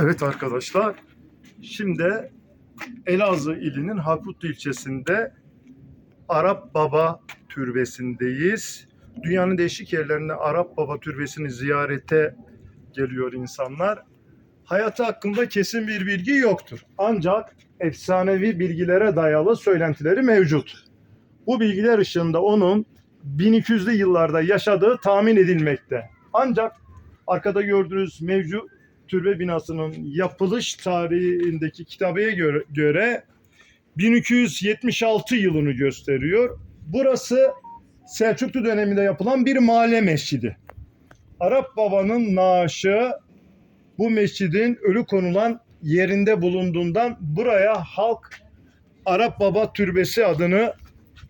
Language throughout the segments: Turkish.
Evet arkadaşlar, şimdi Elazığ ilinin Harputlu ilçesinde Arap Baba Türbesi'ndeyiz. Dünyanın değişik yerlerinde Arap Baba Türbesi'ni ziyarete geliyor insanlar. Hayatı hakkında kesin bir bilgi yoktur. Ancak efsanevi bilgilere dayalı söylentileri mevcut. Bu bilgiler ışığında onun 1200'lü yıllarda yaşadığı tahmin edilmekte. Ancak arkada gördüğünüz mevcut türbe binasının yapılış tarihindeki kitabeye göre, göre 1276 yılını gösteriyor. Burası Selçuklu döneminde yapılan bir mahalle mescidi. Arap babanın naaşı bu mescidin ölü konulan yerinde bulunduğundan buraya halk Arap Baba Türbesi adını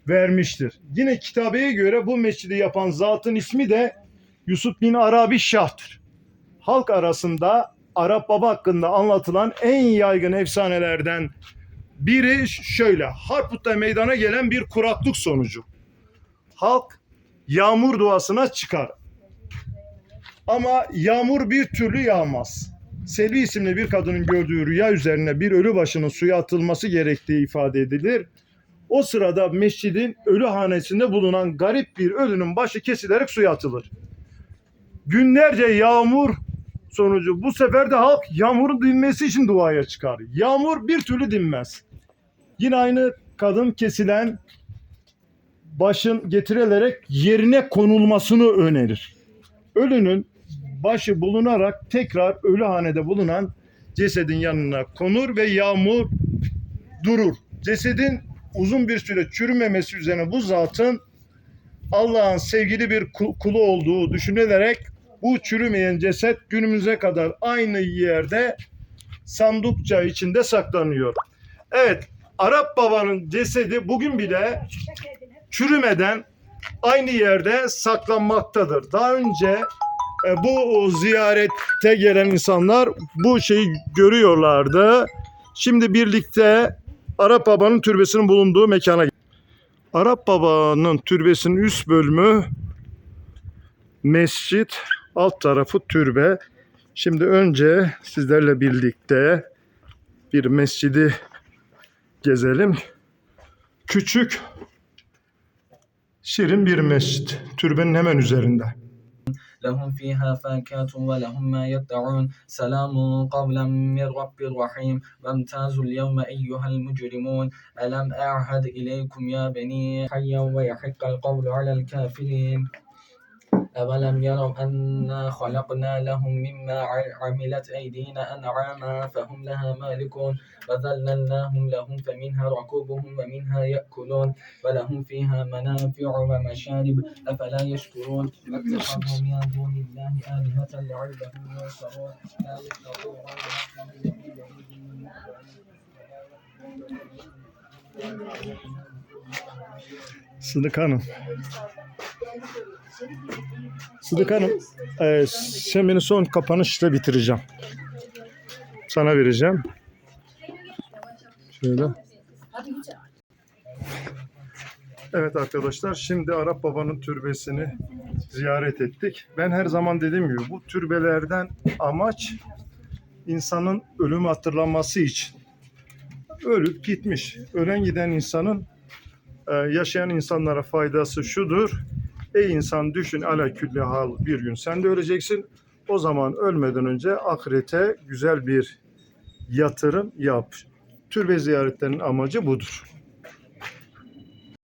vermiştir. Yine kitabeye göre bu mescidi yapan zatın ismi de Yusuf bin Arabi Şah'tır halk arasında Arap Baba hakkında anlatılan en yaygın efsanelerden biri şöyle. Harput'ta meydana gelen bir kuraklık sonucu. Halk yağmur duasına çıkar. Ama yağmur bir türlü yağmaz. Selvi isimli bir kadının gördüğü rüya üzerine bir ölü başının suya atılması gerektiği ifade edilir. O sırada mescidin ölü hanesinde bulunan garip bir ölünün başı kesilerek suya atılır. Günlerce yağmur sonucu bu sefer de halk yağmurun dinmesi için duaya çıkar. Yağmur bir türlü dinmez. Yine aynı kadın kesilen başın getirilerek yerine konulmasını önerir. Ölünün başı bulunarak tekrar ölühanede bulunan cesedin yanına konur ve yağmur durur. Cesedin uzun bir süre çürümemesi üzerine bu zatın Allah'ın sevgili bir ku- kulu olduğu düşünülerek bu çürümeyen ceset günümüze kadar aynı yerde sandukça içinde saklanıyor. Evet, Arap babanın cesedi bugün bile çürümeden aynı yerde saklanmaktadır. Daha önce e, bu ziyarete gelen insanlar bu şeyi görüyorlardı. Şimdi birlikte Arap babanın türbesinin bulunduğu mekana Arap babanın türbesinin üst bölümü mescit, alt tarafı türbe. Şimdi önce sizlerle birlikte bir mescidi gezelim. Küçük, şirin bir mescit. Türbenin hemen üzerinde. لهم فيها فاكهة ولهم ما يدعون سلام قولا من رب رحيم وامتازوا اليوم أيها المجرمون ألم أعهد إليكم يا بني حيا ويحق القول على الكافرين أولم يروا أنا خلقنا لهم مما عملت أيدينا أنعاما فهم لها مالكون وذللناهم لهم فمنها ركوبهم ومنها يأكلون ولهم فيها منافع ومشارب أفلا يشكرون واتخذوا من دون الله آلهة لعلهم ينصرون لا يستطيعون Sıdık Hanım. Sıdık Hanım, e, sen son kapanışla bitireceğim. Sana vereceğim. Şöyle. Evet arkadaşlar, şimdi Arap Baba'nın türbesini ziyaret ettik. Ben her zaman dediğim gibi bu türbelerden amaç insanın ölümü hatırlanması için. Ölüp gitmiş. Ölen giden insanın e, yaşayan insanlara faydası şudur. Ey insan düşün ala külli hal bir gün sen de öleceksin. O zaman ölmeden önce ahirete güzel bir yatırım yap. Türbe ziyaretlerinin amacı budur.